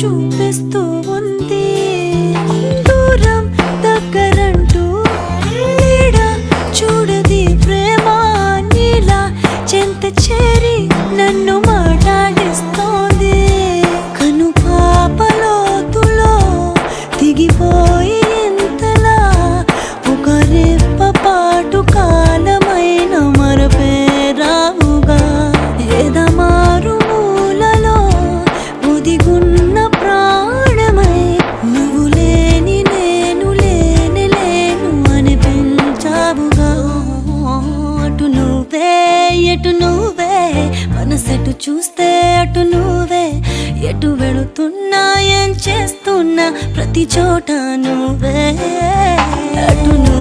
చూపిస్తూ ఉంది. దూరం దగ్గరంటూ నీడ చూడది ప్రేమ నీలా. చెంత చేరి నన్ను మాట్లాడిస్తోంది. కను పాపలోతులో దిగిపో మనసెటు చూస్తే అటు నువ్వే ఎటు వెళుతున్నా ఏం చేస్తున్నా ప్రతి చోట నువ్వే.